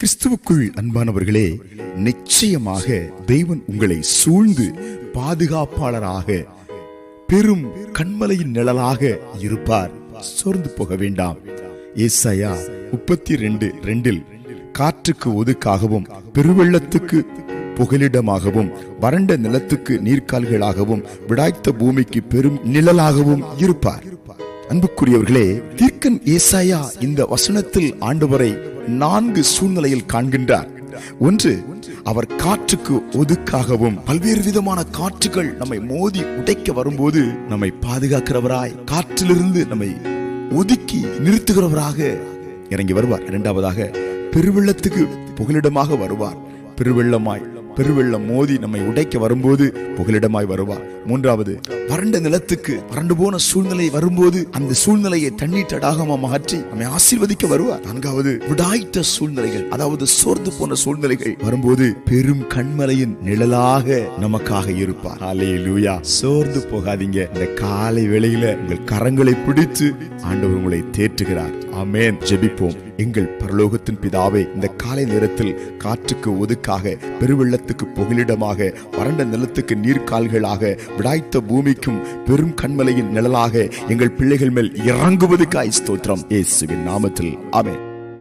கிறிஸ்துவுக்குள் அன்பானவர்களே நிச்சயமாக தெய்வன் உங்களை சூழ்ந்து பாதுகாப்பாளராக பெரும் கண்மலையின் நிழலாக இருப்பார். சோர்ந்து போக வேண்டாம். ஏசாயா முப்பத்தி ரெண்டு ரெண்டில் காற்றுக்கு ஒதுக்காகவும் பெருவெள்ளத்துக்கு புகலிடமாகவும் வறண்ட நிலத்துக்கு நீர்க்கால்களாகவும் விடாய்த்த பூமிக்கு பெரும் நிழலாகவும் இருப்பார். அன்புக்குரியவர்களே தீர்க்கன் ஏசாயா இந்த வசனத்தில் ஆண்டவரை நான்கு சூழ்நிலையில் காண்கின்றார். ஒன்று அவர் காற்றுக்கு ஒதுக்காகவும் பல்வேறு விதமான காற்றுகள் நம்மை மோதி உடைக்க வரும்போது நம்மை பாதுகாக்கிறவராய் காற்றிலிருந்து நம்மை ஒதுக்கி நிறுத்துகிறவராக இறங்கி வருவார். இரண்டாவதாக பெருவெள்ளத்துக்கு புகலிடமாக வருவார். பெருவெள்ளமாய் பெருவெள்ளம் மோதி நம்மை உடைக்க வரும்போது புகலிடமாய் வருவார். மூன்றாவது வறண்ட நிலத்துக்கு வறண்டு போன சூழ்நிலை வரும்போது அந்த சூழ்நிலையை தண்ணீர் தடாகமா மாற்றி நம்மை ஆசீர்வதிக்க வருவார். நான்காவது விடாய்த்த சூழ்நிலைகள் அதாவது சோர்ந்து போன சூழ்நிலைகள் வரும்போது பெரும் கண்மலையின் நிழலாக நமக்காக இருப்பார். ஹalleluya சோர்ந்து போகாதீங்க. இந்த காலை வேளையில உங்கள் கரங்களை பிடித்து ஆண்டவர் உங்களை தேற்றுகிறார். ஆமென் ஜெபிப்போம். எங்கள் பரலோகத்தின் பிதாவை இந்த காலை நேரத்தில் காற்றுக்கு ஒதுக்காக பெருவெள்ளத்துக்கு புகலிடமாக வறண்ட நிலத்துக்கு நீர்க்கால்களாக விடாய்த்த பூமி பூமிக்கும் பெரும் கண்மலையின் நிழலாக எங்கள் பிள்ளைகள் மேல் இறங்குவதுக்காய் ஸ்தோத்திரம். இயேசுவின் நாமத்தில். ஆமென்.